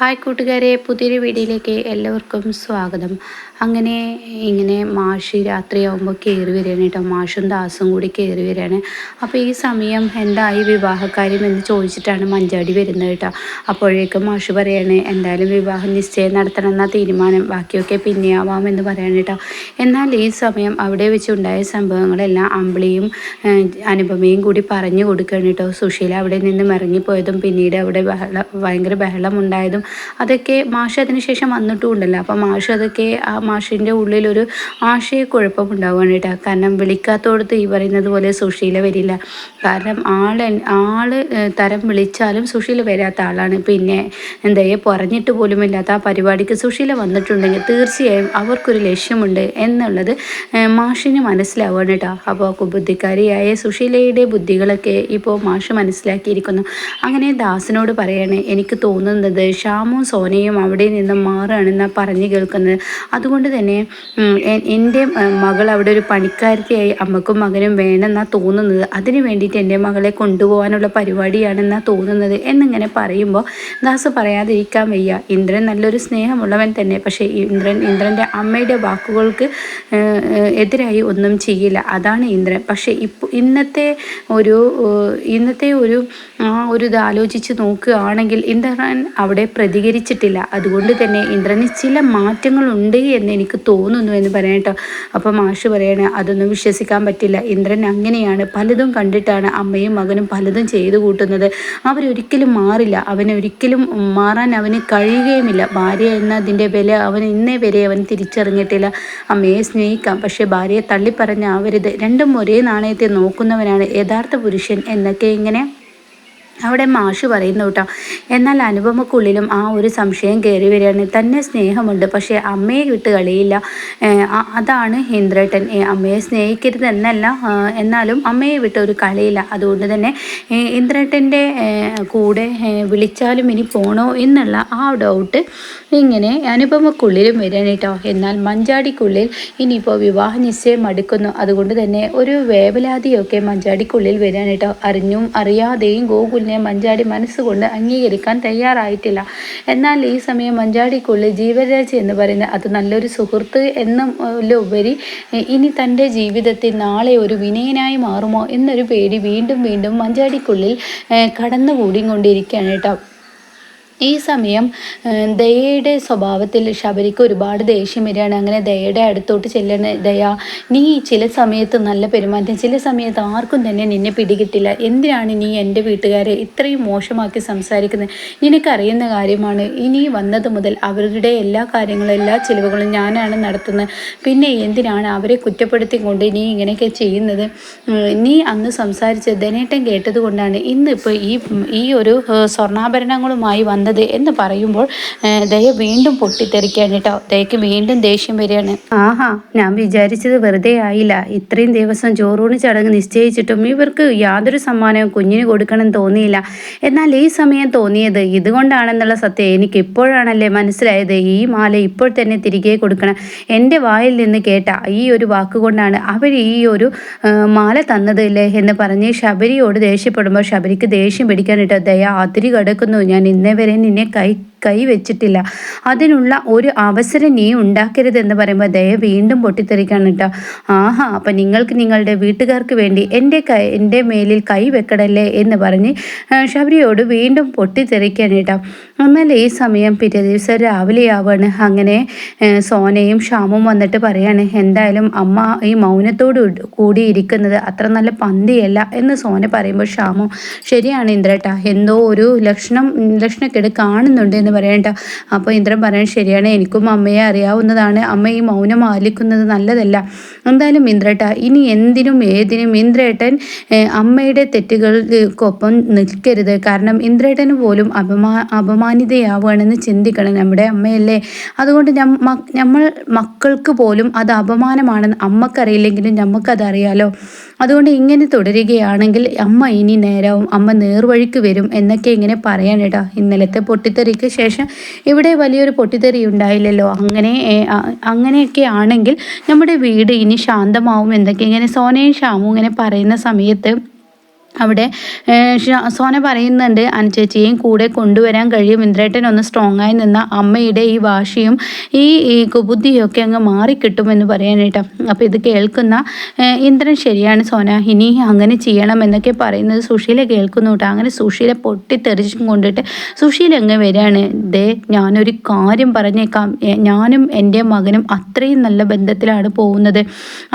Hi കൂട്ടുകാരെ പുതിയൊരു വീഡിയോയിലേക്ക് എല്ലാവർക്കും സ്വാഗതം. അങ്ങനെ ഇങ്ങനെ മാഷ് രാത്രിയാകുമ്പോൾ കയറി വരികയാണ് കേട്ടോ. മാഷും ദാസും കൂടി കയറി വരികയാണ്. അപ്പോൾ ഈ സമയം എന്തായി വിവാഹക്കാര്യം എന്ന് ചോദിച്ചിട്ടാണ് മഞ്ചാടി വരുന്നത് കേട്ടോ. അപ്പോഴേക്കും മാഷ് പറയാണ് എന്തായാലും വിവാഹം നിശ്ചയം നടത്തണം എന്ന തീരുമാനം. ബാക്കിയൊക്കെ പിന്നെയാവാം എന്ന് പറയാണ് കേട്ടോ. എന്നാൽ ഈ സമയം അവിടെ വെച്ചുണ്ടായ സംഭവങ്ങളെല്ലാം അമ്പിളിയും അനുപമയും കൂടി പറഞ്ഞു കൊടുക്കുകയാണ് കേട്ടോ. സുശീല അവിടെ നിന്ന് ഇറങ്ങിപ്പോയതും പിന്നീട് അവിടെ ബഹളം ഭയങ്കര ബഹളം ഉണ്ടായതും അതൊക്കെ മാഷ് അതിനുശേഷം വന്നിട്ടുണ്ടല്ലോ അപ്പം മാഷ് അതൊക്കെ ആ മാഷിന്റെ ഉള്ളിലൊരു ആശയക്കുഴപ്പം ഉണ്ടാവുകയാണ് കേട്ടോ. കാരണം വിളിക്കാത്തോടത്ത് ഈ പറയുന്നത് പോലെ സുശീല വരില്ല. കാരണം ആൾ ആൾ തരം വിളിച്ചാലും സുശീല വരാത്ത ആളാണ്. പിന്നെ എന്താ പറഞ്ഞിട്ട് പോലും ഇല്ലാത്ത ആ പരിപാടിക്ക് സുശീല വന്നിട്ടുണ്ടെങ്കിൽ തീർച്ചയായും അവർക്കൊരു ലക്ഷ്യമുണ്ട് എന്നുള്ളത് മാഷിന് മനസ്സിലാവുകയാണ് കേട്ടോ. അപ്പോൾ ബുദ്ധിക്കാരിയായ സുശീലയുടെ ബുദ്ധികളൊക്കെ ഇപ്പോൾ മാഷ് മനസ്സിലാക്കിയിരിക്കുന്നു. അങ്ങനെ ദാസിനോട് പറയാണ് എനിക്ക് തോന്നുന്നത് ഷാമും സോനയും അവിടെ നിന്ന് മാറുകയാണെന്ന് പറഞ്ഞു കേൾക്കുന്നത്. അതുകൊണ്ട് തന്നെ എന്റെ മകൾ അവിടെ ഒരു പണിക്കാരത്തിയായി അമ്മക്കും മകനും വേണമെന്നാണ് തോന്നുന്നത്. അതിന് വേണ്ടിയിട്ട് എന്റെ മകളെ കൊണ്ടുപോകാനുള്ള പരിപാടിയാണെന്നാണ് തോന്നുന്നത് എന്നിങ്ങനെ പറയുമ്പോൾ ദാസ് പറയാതിരിക്കാൻ വയ്യ. ഇന്ദ്രൻ നല്ലൊരു സ്നേഹമുള്ളവൻ തന്നെ. പക്ഷേ ഇന്ദ്രൻ ഇന്ദ്രന്റെ അമ്മയുടെ വാക്കുകൾക്ക് എതിരായി ഒന്നും ചെയ്യില്ല. അതാണ് ഇന്ദ്രൻ. പക്ഷേ ഇപ്പോൾ ഇന്നത്തെ ഒരു ഇന്നത്തെ ഒരു ആ ഒരു ഇത് ആലോചിച്ച് നോക്കുകയാണെങ്കിൽ ഇന്ദ്രൻ അവിടെ പ്രതികരിച്ചിട്ടില്ല. അതുകൊണ്ട് തന്നെ ഇന്ദ്രന് ചില മാറ്റങ്ങളുണ്ട് എന്ന് എനിക്ക് തോന്നുന്നു എന്ന് പറയട്ടോ അപ്പം മാഷ് പറയണ അതൊന്നും വിശ്വസിക്കാൻ പറ്റില്ല. ഇന്ദ്രൻ അങ്ങനെയാണ്. പലതും കണ്ടിട്ടാണ് അമ്മയും മകനും പലതും ചെയ്തു കൂട്ടുന്നത്. അവരൊരിക്കലും മാറില്ല. അവനൊരിക്കലും മാറാൻ അവന് കഴിയുകയുമില്ല. ഭാര്യ എന്നതിന്റെ വില അവൻ ഇന്നേ വരെ അവൻ തിരിച്ചറിഞ്ഞിട്ടില്ല. അമ്മയെ സ്നേഹിക്കാം. പക്ഷേ ഭാര്യയെ തള്ളിപ്പറഞ്ഞ അവരിത് രണ്ടും ഒരേ നാണയത്തെ നോക്കുന്നവനാണ് യഥാർത്ഥ പുരുഷൻ എന്നൊക്കെ ഇങ്ങനെ അവിടെ മാഷ് പറയുന്നു കേട്ടോ എന്നാൽ അനുപമക്കുള്ളിലും ആ ഒരു സംശയം കയറി വരികയാണ്. തന്നെ സ്നേഹമുണ്ട് പക്ഷേ അമ്മയെ വിട്ട് കളിയില്ല. അതാണ് ഇന്ദ്രേട്ടൻ. അമ്മയെ സ്നേഹിക്കരുത് എന്നല്ല എന്നാലും അമ്മയെ വിട്ട് ഒരു കളിയില്ല. അതുകൊണ്ട് തന്നെ ഇന്ദ്രേട്ടന്റെ കൂടെ വിളിച്ചാലും ഇനി പോണോ എന്നുള്ള ആ ഡൗട്ട് ഇങ്ങനെ അനുപമക്കുള്ളിലും വരികയാണ് കേട്ടോ. എന്നാൽ മഞ്ചാടിക്കുള്ളിൽ ഇനിയിപ്പോൾ വിവാഹ നിശ്ചയം അടുക്കുന്നു. അതുകൊണ്ട് തന്നെ ഒരു വേവലാതിയൊക്കെ മഞ്ചാടിക്കുള്ളിൽ വരികയാണ് കേട്ടോ. അറിഞ്ഞും അറിയാതെയും ഗോകുലിനെ തന്നെ മഞ്ചാടി മനസ്സുകൊണ്ട് അംഗീകരിക്കാൻ തയ്യാറായിട്ടില്ല. എന്നാൽ ഈ സമയം മഞ്ചാടിക്കുള്ളിൽ ജീവരാജ് എന്ന് പറയുന്ന അത് നല്ലൊരു സുഹൃത്ത് എന്നും ഉപരി ഇനി തന്റെ ജീവിതത്തിൽ നാളെ ഒരു വിനയനായി മാറുമോ എന്നൊരു പേടി വീണ്ടും വീണ്ടും മഞ്ചാടിക്കുള്ളിൽ കടന്നുകൂടി കൊണ്ടിരിക്കുകയാണ് കേട്ടോ. ഈ സമയം ദയയുടെ സ്വഭാവത്തിൽ ശബരിക്ക് ഒരുപാട് ദേഷ്യം വരികയാണ്. അങ്ങനെ ദയയുടെ അടുത്തോട്ട് ചെല്ലണ ദയ നീ ചില സമയത്ത് നല്ല പെരുമാറ്റം ചില സമയത്ത് ആർക്കും തന്നെ നിന്നെ പിടികിട്ടില്ല. എന്തിനാണ് നീ എന്റെ വീട്ടുകാരെ ഇത്രയും മോശമാക്കി സംസാരിക്കുന്നത് നിനക്കറിയുന്ന കാര്യമാണ് ഇനി വന്നത് മുതൽ അവരുടെ എല്ലാ കാര്യങ്ങളും എല്ലാ ചിലവുകളും ഞാനാണ് നടത്തുന്നത് പിന്നെ എന്തിനാണ് അവരെ കുറ്റപ്പെടുത്തിക്കൊണ്ട് നീ ഇങ്ങനെയൊക്കെ ചെയ്യുന്നത്? നീ അന്ന് സംസാരിച്ച ധനേട്ടം കേട്ടതുകൊണ്ടാണ് ഇന്നിപ്പോൾ ഈ ഈ ഒരു സ്വർണാഭരണങ്ങളുമായി വന്നത് വന്നത് എന്ന് പറയുമ്പോൾ ദയ വീണ്ടും പൊട്ടിത്തെറിക്കുകയാണ് കേട്ടോ. ദയക്ക് വീണ്ടും ദേഷ്യം വരികയാണ്. ആഹാ ഞാൻ വിചാരിച്ചത് വെറുതെ ആയില്ല. ഇത്രയും ദിവസം ചോറൂണ് ചടങ്ങ് നിശ്ചയിച്ചിട്ടും ഇവർക്ക് യാതൊരു സമ്മാനവും കുഞ്ഞിന് കൊടുക്കണം തോന്നിയില്ല. എന്നാൽ ഈ സമയം തോന്നിയത് ഇതുകൊണ്ടാണെന്നുള്ള സത്യം എനിക്ക് ഇപ്പോഴാണല്ലേ മനസ്സിലായത്. ഈ മാല ഇപ്പോൾ തന്നെ തിരികെ കൊടുക്കണം. എന്റെ വായിൽ നിന്ന് കേട്ട ഈ ഒരു വാക്കുകൊണ്ടാണ് അവർ ഈ ഒരു മാല തന്നത് അല്ലേ എന്ന് പറഞ്ഞ് ശബരിയോട് ദേഷ്യപ്പെടുമ്പോൾ ശബരിക്ക് ദേഷ്യം പിടിക്കാനിട്ട് ദയ അതിരി കടക്കുന്നു ഞാൻ ഇന്നേ വരെ നിന്നെ കൈ കൈവച്ചിട്ടില്ല. അതിനുള്ള ഒരു അവസരം നീ ഉണ്ടാക്കരുതെന്ന് പറയുമ്പോൾ ദയ വീണ്ടും പൊട്ടിത്തെറിക്കാണ് കേട്ടോ. ആഹാ അപ്പം നിങ്ങൾക്ക് നിങ്ങളുടെ വീട്ടുകാർക്ക് വേണ്ടി എന്റെ കൈ എന്റെ മേലിൽ കൈ വെക്കടല്ലേ എന്ന് പറഞ്ഞ് ശബരിയോട് വീണ്ടും പൊട്ടിത്തെറിക്കാണ് കേട്ടോ. എന്നാൽ ഈ സമയം പിറ്റേ ദിവസം രാവിലെയാവാണ് അങ്ങനെ സോനയും ഷാമും വന്നിട്ട് പറയാണ് എന്തായാലും അമ്മ ഈ മൗനത്തോട് കൂടി ഇരിക്കുന്നത് അത്ര നല്ല പന്തിയല്ല എന്ന് സോന പറയുമ്പോൾ ഷാമു ശരിയാണ് ഇന്ദ്രട്ട എന്തോ ഒരു ലക്ഷണം ലക്ഷണക്കേട് കാണുന്നുണ്ട് എന്ന് പറയണ്ട. അപ്പോൾ ഇന്ദ്രൻ പറയാൻ ശരിയാണ് എനിക്കും അമ്മയെ അറിയാവുന്നതാണ്. അമ്മ ഈ മൗനം ആലിക്കുന്നത് നല്ലതല്ല. എന്തായാലും ഇന്ദ്രേട്ട ഇനി എന്തിനും ഏതിനും ഇന്ദ്രേട്ടൻ അമ്മയുടെ തെറ്റുകൾക്കൊപ്പം നിൽക്കരുത്. കാരണം ഇന്ദ്രേട്ടന് പോലും അപമാ അപമാനിതയാവുകയാണെന്ന് ചിന്തിക്കണം നമ്മുടെ അമ്മയല്ലേ. അതുകൊണ്ട് നമ്മൾ മക്കൾക്ക് പോലും അത് അപമാനമാണെന്ന് അമ്മക്കറിയില്ലെങ്കിലും നമുക്കതറിയാലോ അതുകൊണ്ട് ഇങ്ങനെ തുടരുകയാണെങ്കിൽ അമ്മ ഇനി നേരവും അമ്മ നേർവഴിക്ക് വരും എന്നൊക്കെ ഇങ്ങനെ പറയാനേട്ടാ ഇന്നലത്തെ പൊട്ടിത്തെറിക്ക് ശേഷം ഇവിടെ വലിയൊരു പൊട്ടിത്തെറി ഉണ്ടായില്ലല്ലോ. അങ്ങനെ അങ്ങനെയൊക്കെ ആണെങ്കിൽ നമ്മുടെ വീട് ഇനി ശാന്തമാവും എന്തൊക്കെ ഇങ്ങനെ സോനയും ഷാമും ഇങ്ങനെ പറയുന്ന സമയത്ത് അവിടെ സോന പറയുന്നുണ്ട് അനുചേച്ചിയെയും കൂടെ കൊണ്ടുവരാൻ കഴിയും. ഇന്ദ്രേട്ടൻ ഒന്ന് സ്ട്രോങ് ആയി നിന്ന അമ്മയുടെ ഈ വാശിയും ഈ ഈ കുബുദ്ധിയും ഒക്കെ അങ്ങ് മാറിക്കിട്ടുമെന്ന് പറയാനായിട്ട്. അപ്പോൾ ഇത് കേൾക്കുന്ന ഇന്ദ്രൻ ശരിയാണ് സോന. ഇനി അങ്ങനെ ചെയ്യണം എന്നൊക്കെ പറയുന്നത് സുശീല കേൾക്കുന്നു കേട്ടോ. അങ്ങനെ സുശീല പൊട്ടിത്തെറിച്ചും കൊണ്ടിട്ട് സുശീല അങ്ങ് വരികയാണ് ദേ ഞാനൊരു കാര്യം പറഞ്ഞേക്കാം. ഞാനും എന്റെ മകനും അത്രയും നല്ല ബന്ധത്തിലാണ് പോകുന്നത്.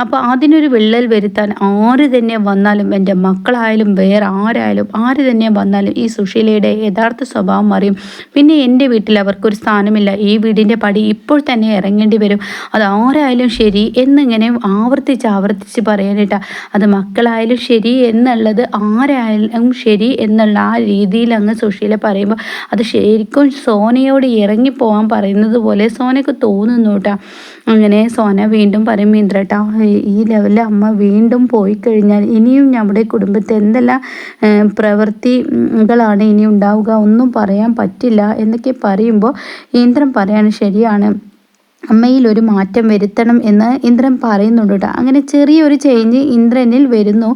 അപ്പോൾ അതിനൊരു വിള്ളൽ വരുത്താൻ ആര് തന്നെ വന്നാലും എന്റെ മക്കളായാലും വേറെ ആരായാലും ആര് തന്നെ വന്നാലും ഈ സുശീലയുടെ യഥാർത്ഥ സ്വഭാവം അറിയും പിന്നെ എന്റെ വീട്ടിൽ അവർക്കൊരു സ്ഥാനമില്ല. ഈ വീടിന്റെ പടി ഇപ്പോൾ തന്നെ ഇറങ്ങേണ്ടി വരും. അത് ആരായാലും ശരി എന്നിങ്ങനെ ആവർത്തിച്ച് ആവർത്തിച്ച് പറയാനായിട്ടാ അത് മക്കളായാലും ശരി എന്നുള്ളത് ആരായാലും ശരി എന്നുള്ള ആ രീതിയിൽ അങ്ങ് സുശീല പറയുമ്പോൾ അത് ശരിക്കും സോനയോട് ഇറങ്ങിപ്പോവാൻ പറയുന്നത് പോലെ സോനയ്ക്ക് തോന്നുന്നു കേട്ടോ. അങ്ങനെ സോന വീണ്ടും പറയും മീന്ദ്രട്ട ഈ ലെവലിൽ അമ്മ വീണ്ടും പോയി കഴിഞ്ഞാൽ ഇനിയും നമ്മുടെ കുടുംബത്തെ എന്തെല്ലാം പ്രവൃത്തികളാണ് ഇനി ഉണ്ടാവുക? ഒന്നും പറയാൻ പറ്റില്ല എന്നൊക്കെ പറയുമ്പോൾ ഇന്ദ്രൻ പറയാണ് ശരിയാണ്. അമ്മയിൽ ഒരു മാറ്റം വരുത്തണം എന്ന് ഇന്ദ്രൻ പറയുന്നുണ്ട് കേട്ടോ. അങ്ങനെ ചെറിയൊരു ചേഞ്ച് ഇന്ദ്രനിൽ വരുന്നു.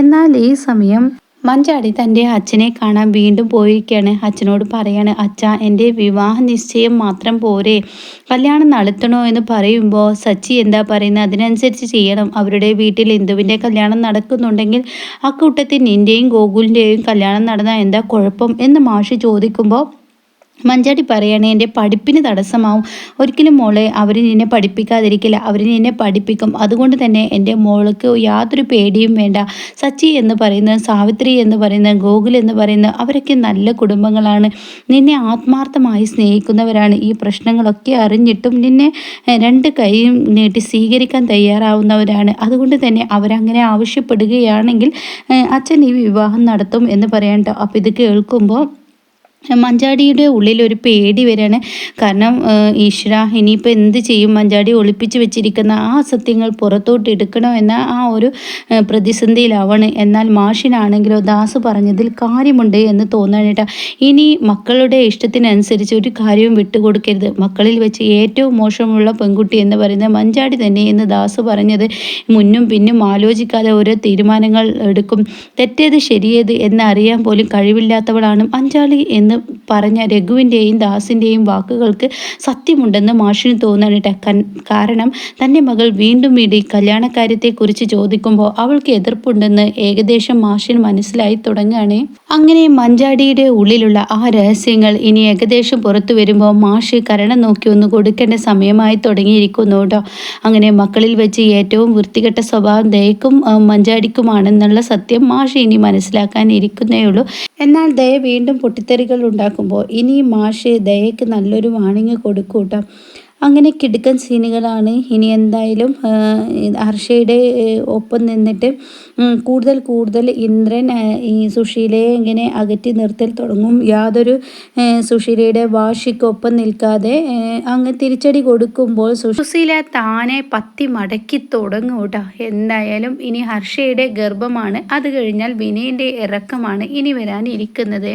എന്നാൽ ഈ സമയം മഞ്ചാടി തന്റെ അച്ഛനെ കാണാൻ വീണ്ടും പോയിരിക്കുകയാണ് അച്ഛനോട് പറയാണ് അച്ഛ എന്റെ വിവാഹ നിശ്ചയം മാത്രം പോരെ. കല്യാണം നടത്തണോ എന്ന് പറയുമ്പോൾ സച്ചി എന്താ പറയുന്നത്? അതിനനുസരിച്ച് ചെയ്യണം. അവരുടെ വീട്ടിൽ ഇന്ദുവിന്റെ കല്യാണം നടക്കുന്നുണ്ടെങ്കിൽ അക്കൂട്ടത്തിൽ നിന്റെയും ഗോകുലിന്റെയും കല്യാണം നടന്നാൽ എന്താ കുഴപ്പം? എന്ന് മാഷി ചോദിക്കുമ്പോൾ മഞ്ചാടി പറയാണ് എന്റെ പഠിപ്പിന് തടസ്സമാവും. ഒരിക്കലും മോളെ അവർ നിന്നെ പഠിപ്പിക്കാതിരിക്കില്ല. അവർ നിന്നെ പഠിപ്പിക്കും. അതുകൊണ്ട് തന്നെ എന്റെ മോൾക്ക് യാതൊരു പേടിയും വേണ്ട. സച്ചി എന്ന് പറയുന്ന സാവിത്രി എന്ന് പറയുന്ന ഗോകുൽ എന്ന് പറയുന്ന അവരൊക്കെ നല്ല കുടുംബങ്ങളാണ്. നിന്നെ ആത്മാർത്ഥമായി സ്നേഹിക്കുന്നവരാണ്. ഈ പ്രശ്നങ്ങളൊക്കെ അറിഞ്ഞിട്ടും നിന്നെ രണ്ട് കൈയും നീട്ടി സ്വീകരിക്കാൻ തയ്യാറാവുന്നവരാണ്. അതുകൊണ്ട് തന്നെ അവരങ്ങനെ ആവശ്യപ്പെടുകയാണെങ്കിൽ അച്ഛൻ ഈ വിവാഹം നടത്തും എന്ന് പറയാൻ ട്ടോ അപ്പോൾ ഇത് കേൾക്കുമ്പോൾ മഞ്ചാടിയുടെ ഉള്ളിൽ ഒരു പേടി വരികയാണ് കാരണം ഈശ്വര ഇനിയിപ്പോൾ എന്ത് ചെയ്യും? മഞ്ചാടി ഒളിപ്പിച്ച് വെച്ചിരിക്കുന്ന ആ സത്യങ്ങൾ പുറത്തോട്ട് എടുക്കണോ എന്ന ആ ഒരു പ്രതിസന്ധിയിലാവാണ്. എന്നാൽ മാഷിനാണെങ്കിലോ ദാസ് പറഞ്ഞതിൽ കാര്യമുണ്ട് എന്ന് തോന്നാനേട്ടാ ഇനി മക്കളുടെ ഇഷ്ടത്തിനനുസരിച്ച് ഒരു കാര്യവും വിട്ടുകൊടുക്കരുത്. മക്കളിൽ വെച്ച് ഏറ്റവും മോശമുള്ള പെൺകുട്ടി എന്ന് പറയുന്നത് മഞ്ചാടി തന്നെ എന്ന് ദാസ് പറഞ്ഞത് മുന്നും പിന്നും ആലോചിക്കാതെ ഓരോ തീരുമാനങ്ങൾ എടുക്കും. തെറ്റേത് ശരിയേത് എന്നറിയാൻ പോലും കഴിവില്ലാത്തവളാണ് മഞ്ചാടി എന്ന് പറഞ്ഞ രഘുവിന്റെയും ദാസിന്റെയും വാക്കുകൾക്ക് സത്യമുണ്ടെന്ന് മാഷിന് തോന്നണിട്ട കാരണം തന്റെ മകൾ വീണ്ടും വീണ്ടും കല്യാണക്കാര്യത്തെക്കുറിച്ച് ചോദിക്കുമ്പോൾ അവൾക്ക് എതിർപ്പുണ്ടെന്ന് ഏകദേശം മാഷിന് മനസ്സിലായി തുടങ്ങുകയാണ് അങ്ങനെ മഞ്ചാടിയുടെ ഉള്ളിലുള്ള ആ രഹസ്യങ്ങൾ ഇനി ഏകദേശം പുറത്തു വരുമ്പോൾ മാഷ് കരണം നോക്കി ഒന്ന് കൊടുക്കേണ്ട സമയമായി തുടങ്ങിയിരിക്കുന്നു കേട്ടോ. അങ്ങനെ മക്കളിൽ വെച്ച് ഏറ്റവും വൃത്തികെട്ട സ്വഭാവം ദയക്കും മഞ്ചാടിക്കുമാണെന്നുള്ള സത്യം മാഷ് ഇനി മനസ്സിലാക്കാൻ ഇരിക്കുന്നേ ഉള്ളൂ എന്നാൽ ദയ വീണ്ടും പൊട്ടിത്തെറികൾ ഉണ്ടാക്കുമ്പോൾ ഇനി മാഷെ ദയക്ക് നല്ലൊരു വാണിങ് കൊടുക്കൂട്ട അങ്ങനെ കിടുക്കൻ സീനുകളാണ്. ഇനി എന്തായാലും ഹർഷയുടെ ഒപ്പം നിന്നിട്ട് കൂടുതൽ കൂടുതൽ ഇന്ദ്രൻ ഈ സുശീലയെ ഇങ്ങനെ അകറ്റി നിർത്തൽ തുടങ്ങും. യാതൊരു സുശീലയുടെ വാശിക്കൊപ്പം നിൽക്കാതെ അങ്ങ് തിരിച്ചടി കൊടുക്കുമ്പോൾ സുശീല താനെ പത്തി മടക്കി തുടങ്ങും കേട്ടോ എന്തായാലും ഇനി ഹർഷയുടെ ഗർഭമാണ്. അത് കഴിഞ്ഞാൽ വിനയന്റെ ഇറക്കമാണ് ഇനി വരാനിരിക്കുന്നത്.